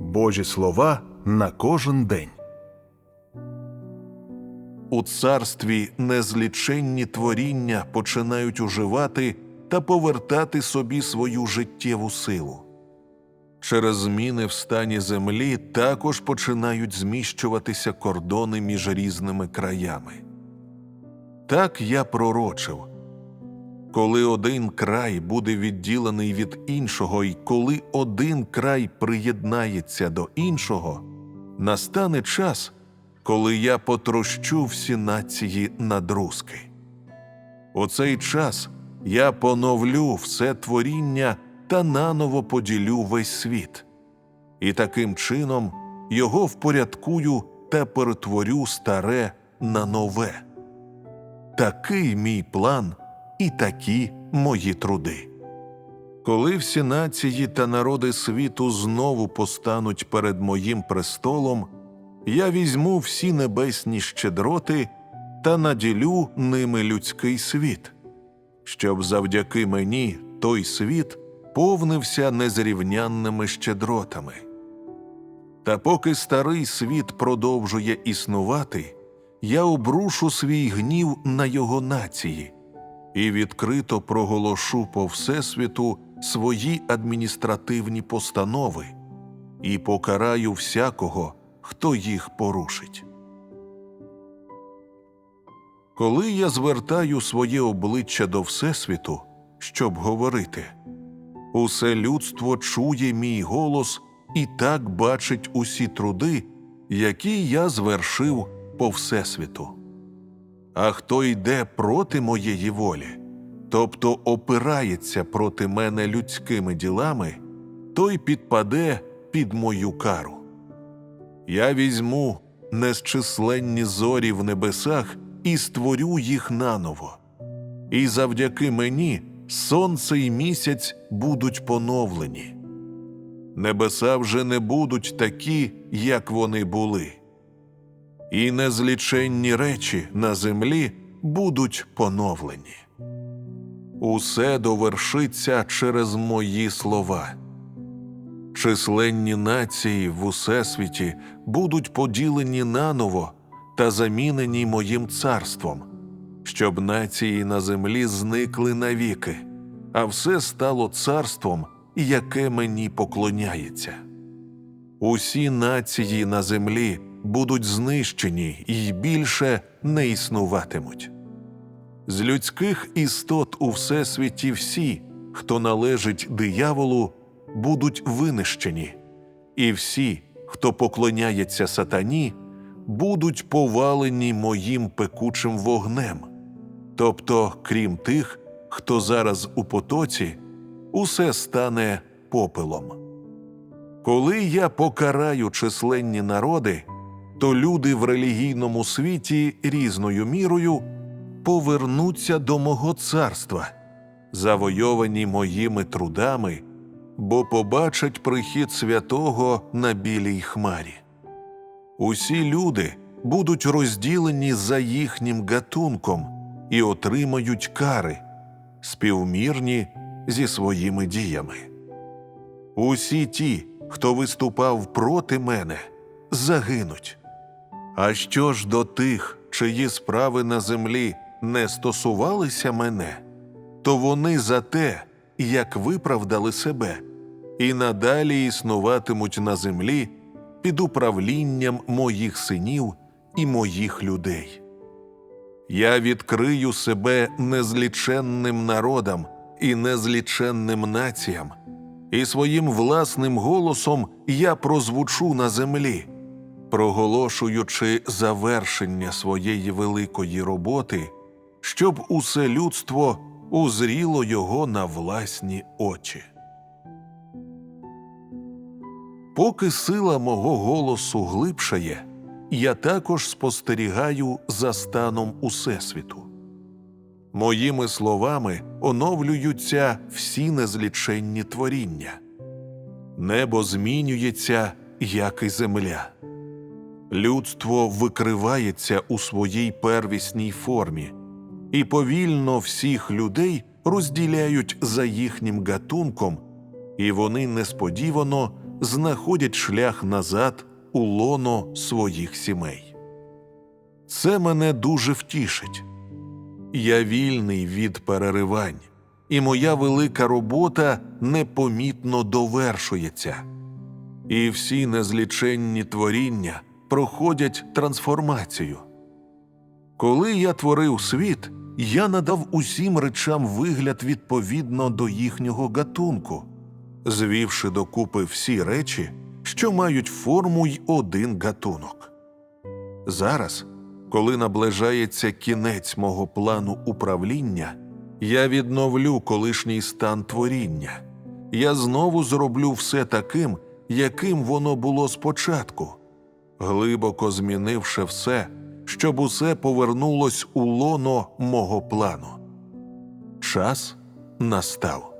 Божі слова на кожен день. У царстві незліченні творіння починають уживати та повертати собі свою життєву силу. Через зміни в стані землі також починають зміщуватися кордони між різними краями. Так я пророчив. Коли один край буде відділений від іншого, і коли один край приєднається до іншого, настане час, коли я потрощу всі нації на друзки. У цей час я поновлю все творіння та наново поділю весь світ, і таким чином його впорядкую та перетворю старе на нове. Такий мій план і такі мої труди. Коли всі нації та народи світу знову постануть перед моїм престолом, я візьму всі небесні щедроти та наділю ними людський світ, щоб завдяки мені той світ повнився незрівнянними щедротами. Та поки старий світ продовжує існувати, я обрушу свій гнів на його нації і відкрито проголошу по всесвіту свої адміністративні постанови і покараю всякого, хто їх порушить. Коли я звертаю своє обличчя до Всесвіту, щоб говорити, усе людство чує мій голос і так бачить усі труди, які я звершив по Всесвіту. А хто йде проти моєї волі, тобто опирається проти мене людськими ділами, той підпаде під мою кару. Я візьму незчисленні зорі в небесах і створю їх наново. І завдяки мені сонце і місяць будуть поновлені. Небеса вже не будуть такі, як вони були і незліченні речі на землі будуть поновлені. Усе довершиться через мої слова. Численні нації в усесвіті будуть поділені наново та замінені моїм царством, щоб нації на землі зникли навіки, а все стало царством, яке мені поклоняється. Усі нації на землі будуть знищені і більше не існуватимуть. З людських істот у всесвіті всі, хто належить дияволу, будуть винищені, і всі, хто поклоняється сатані, будуть повалені моїм пекучим вогнем. Тобто, крім тих, хто зараз у потоці, усе стане попелом. Коли я покараю численні народи, то люди в релігійному світі різною мірою повернуться до мого царства, завойовані моїми трудами, бо побачать прихід святого на білій хмарі. Усі люди будуть розділені за їхнім гатунком і отримають кари, співмірні зі своїми діями. Усі ті, хто виступав проти мене, загинуть. А що ж до тих, чиї справи на землі не стосувалися мене, то вони за те, як виправдали себе, і надалі існуватимуть на землі під управлінням моїх синів і моїх людей. Я відкрию себе незліченним народам і незліченним націям, і своїм власним голосом я прозвучу на землі проголошуючи завершення своєї великої роботи, щоб усе людство узріло його на власні очі. Поки сила мого голосу глибшає, я також спостерігаю за станом Усесвіту. Моїми словами оновлюються всі незліченні творіння. Небо змінюється, як і земля. Людство викривається у своїй первісній формі, і повільно всіх людей розділяють за їхнім гатунком, і вони несподівано знаходять шлях назад у лоно своїх сімей. Це мене дуже втішить. Я вільний від переривань, і моя велика робота непомітно довершується. І всі незліченні творіння проходять трансформацію. Коли я творив світ, я надав усім речам вигляд відповідно до їхнього гатунку, звівши докупи всі речі, що мають форму й один гатунок. Зараз, коли наближається кінець мого плану управління, я відновлю колишній стан творіння. Я знову зроблю все таким, яким воно було спочатку, глибоко змінивши все, щоб усе повернулось у лоно мого плану. Час настав.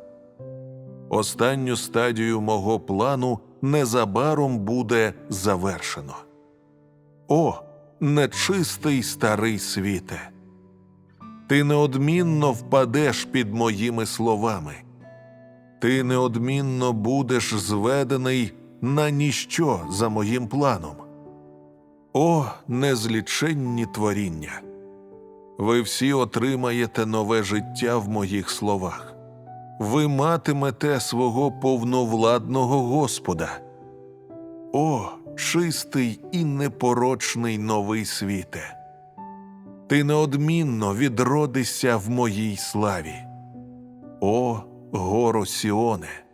Останню стадію мого плану незабаром буде завершено. О, нечистий старий світе! Ти неодмінно впадеш під моїми словами. Ти неодмінно будеш зведений на ніщо за моїм планом. О, незліченні творіння! Ви всі отримаєте нове життя в моїх словах. Ви матимете свого повновладного Господа. О, чистий і непорочний новий світе! Ти неодмінно відродишся в моїй славі. О, горо Сіоне!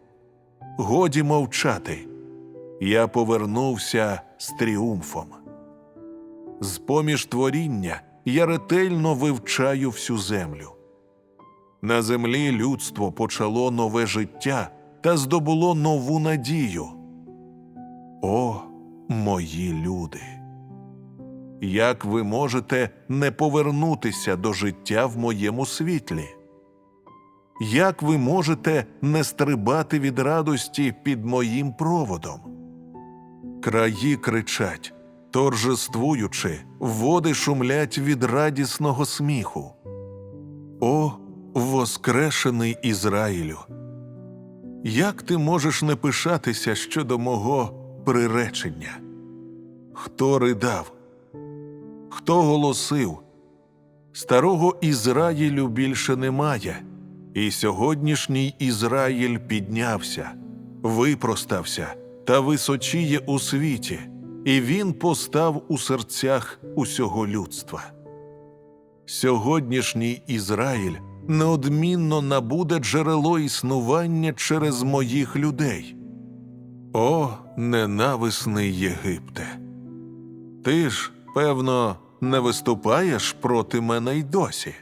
Годі мовчати. Я повернувся з тріумфом. З поміж творіння я ретельно вивчаю всю землю. На землі людство почало нове життя та здобуло нову надію. О, мої люди! Як ви можете не повернутися до життя в моєму світлі? Як ви можете не стрибати від радості під моїм проводом? Краї кричать, торжествуючи, води шумлять від радісного сміху. О, воскрешений Ізраїлю! Як ти можеш не пишатися щодо мого приречення? Хто ридав? Хто голосив? Старого Ізраїлю більше немає, і сьогоднішній Ізраїль піднявся, випростався та височіє у світі, і він постав у серцях усього людства. Сьогоднішній Ізраїль неодмінно набуде джерело існування через моїх людей. О, ненависний Єгипте! Ти ж, певно, не виступаєш проти мене й досі.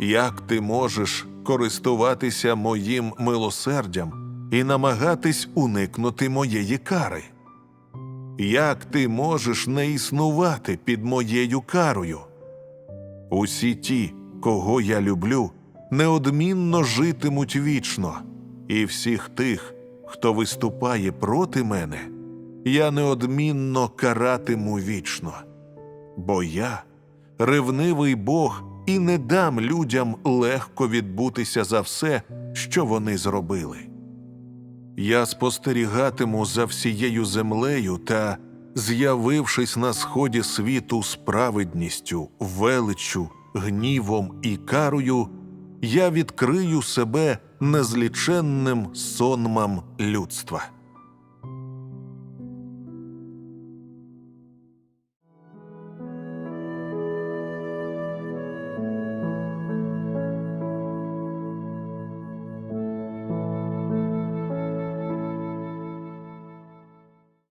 Як ти можеш користуватися моїм милосердям і намагатись уникнути моєї кари? Як ти можеш не існувати під моєю карою? Усі ті, кого я люблю, неодмінно житимуть вічно, і всіх тих, хто виступає проти мене, я неодмінно каратиму вічно. Бо я ревнивий Бог і не дам людям легко відбутися за все, що вони зробили. Я спостерігатиму за всією землею та, з'явившись на сході світу справедністю, величчю, гнівом і карою, я відкрию себе незліченним сонмам людства.